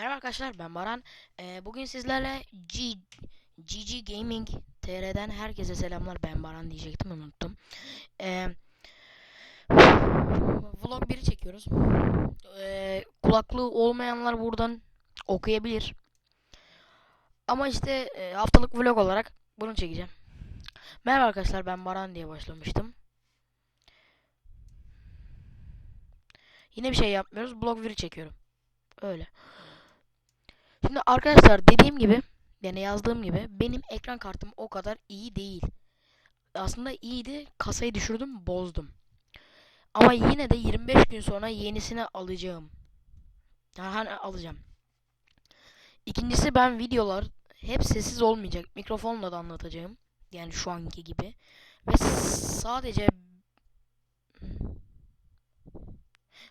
Merhaba arkadaşlar ben Baran. Ee, bugün sizlerle G GG Gaming TR'den herkese selamlar. Ben Baran diyecektim unuttum. Ee, vlog 1'i çekiyoruz. Ee, kulaklığı olmayanlar buradan okuyabilir. Ama işte e, haftalık vlog olarak bunu çekeceğim. Merhaba arkadaşlar ben Baran diye başlamıştım. Yine bir şey yapmıyoruz. Vlog 1'i çekiyorum. Öyle. Şimdi arkadaşlar dediğim gibi yani yazdığım gibi benim ekran kartım o kadar iyi değil. Aslında iyiydi. Kasayı düşürdüm, bozdum. Ama yine de 25 gün sonra yenisini alacağım. Yani hani alacağım. İkincisi ben videolar hep sessiz olmayacak. Mikrofonla da anlatacağım. Yani şu anki gibi. Ve sadece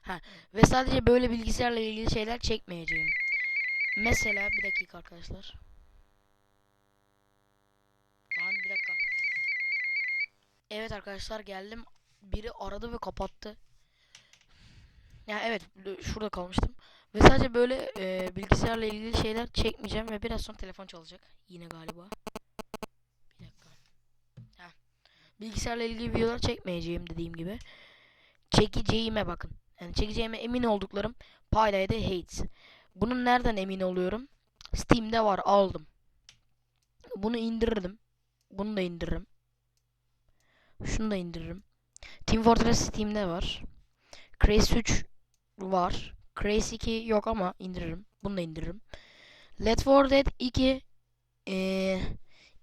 Ha, ve sadece böyle bilgisayarla ilgili şeyler çekmeyeceğim. Mesela bir dakika arkadaşlar. Lan bir dakika. Evet arkadaşlar geldim. Biri aradı ve kapattı. Ya evet şurada kalmıştım. Ve sadece böyle e, bilgisayarla ilgili şeyler çekmeyeceğim ve biraz sonra telefon çalacak. Yine galiba. Bir dakika. Heh. Bilgisayarla ilgili videolar çekmeyeceğim dediğim gibi. Çekeceğime bakın. Yani çekeceğime emin olduklarım Paylay'da Hates. Bunun nereden emin oluyorum? Steam'de var aldım. Bunu indirirdim. Bunu da indiririm. Şunu da indiririm. Team Fortress Steam'de var. Crazy 3 var. Crazy 2 yok ama indiririm. Bunu da indiririm. Left 4 Dead 2 ee,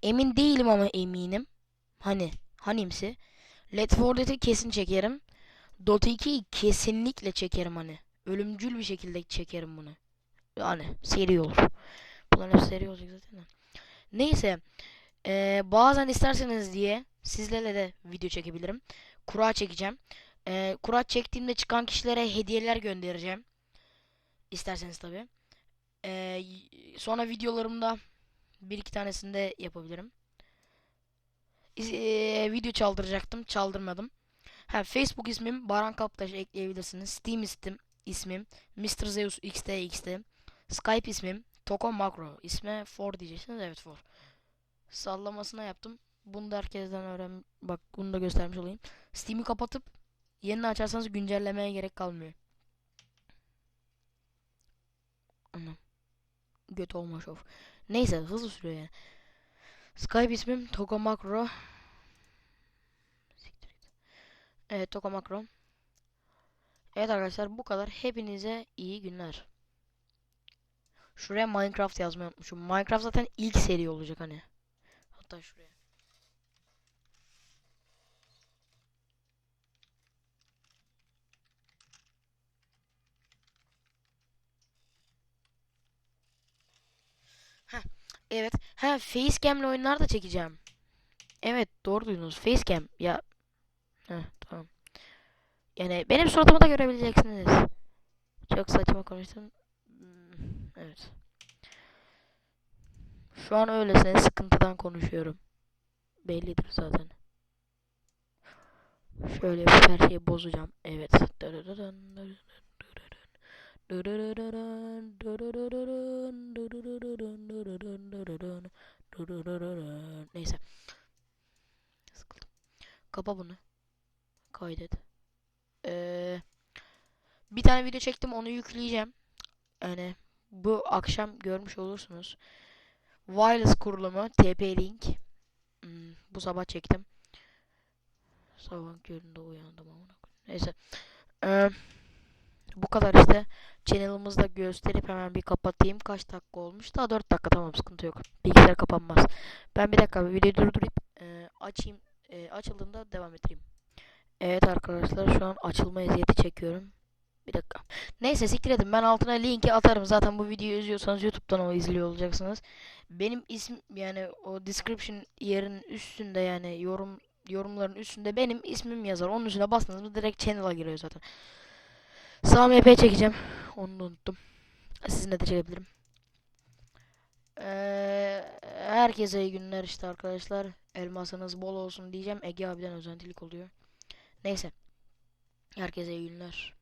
emin değilim ama eminim. Hani hanimsi. Left 4 Dead'i kesin çekerim. Dota 2'yi kesinlikle çekerim hani. Ölümcül bir şekilde çekerim bunu. Yani seri olur. Bunların hepsi seri olacak zaten. Neyse. Ee, bazen isterseniz diye sizlerle de video çekebilirim. Kura çekeceğim. Ee, kura çektiğimde çıkan kişilere hediyeler göndereceğim. İsterseniz tabi. Ee, sonra videolarımda bir iki tanesini de yapabilirim. Ee, video çaldıracaktım. Çaldırmadım. Ha, Facebook ismim Baran Kaptaş ekleyebilirsiniz. Steam istim, ismim Mr. Zeus XTXT. Skype ismim Toko Makro. İsme for diyeceksiniz. Evet for. Sallamasına yaptım. Bunu da herkesten öğren. Bak bunu da göstermiş olayım. Steam'i kapatıp yenini açarsanız güncellemeye gerek kalmıyor. Anam. Göt olma şov. Neyse hızlı sürüyor yani. Skype ismim Toko Makro. Evet Toko Makro. Evet arkadaşlar bu kadar. Hepinize iyi günler. Şuraya Minecraft yazmayı unutmuşum. Minecraft zaten ilk seri olacak hani. Hatta şuraya. Heh, evet. Ha Facecam'le oyunlar da çekeceğim. Evet doğru duydunuz. Facecam. Ya. Heh, tamam. Yani benim suratımı da görebileceksiniz. Çok saçma konuştum. Evet. Şu an öylesine sıkıntıdan konuşuyorum. Bellidir zaten. Şöyle her şeyi bozacağım. Evet. Neyse. Sıkıldım. Kapa bunu. Kaydet. Ee, bir tane video çektim onu yükleyeceğim. Yani bu akşam görmüş olursunuz. Wireless kurulumu TP-Link. Hmm, bu sabah çektim. Sabah köründe uyandım ama. Neyse. Ee, bu kadar işte. Channel'ımızda gösterip hemen bir kapatayım. Kaç dakika olmuş? Daha 4 dakika tamam sıkıntı yok. Bilgisayar kapanmaz. Ben bir dakika videoyu durdurup e, açayım. E, açıldığında devam edeyim. Evet arkadaşlar şu an açılma eziyeti çekiyorum. Bir dakika. Neyse siktir edin. Ben altına linki atarım. Zaten bu videoyu izliyorsanız YouTube'dan o izliyor olacaksınız. Benim isim yani o description yerin üstünde yani yorum yorumların üstünde benim ismim yazar. Onun üstüne bastınız mı direkt channel'a giriyor zaten. Sağ MP çekeceğim. Onu da unuttum. Sizinle de çekebilirim. Ee, herkese iyi günler işte arkadaşlar. Elmasınız bol olsun diyeceğim. Ege abiden özentilik oluyor. Neyse. Herkese iyi günler.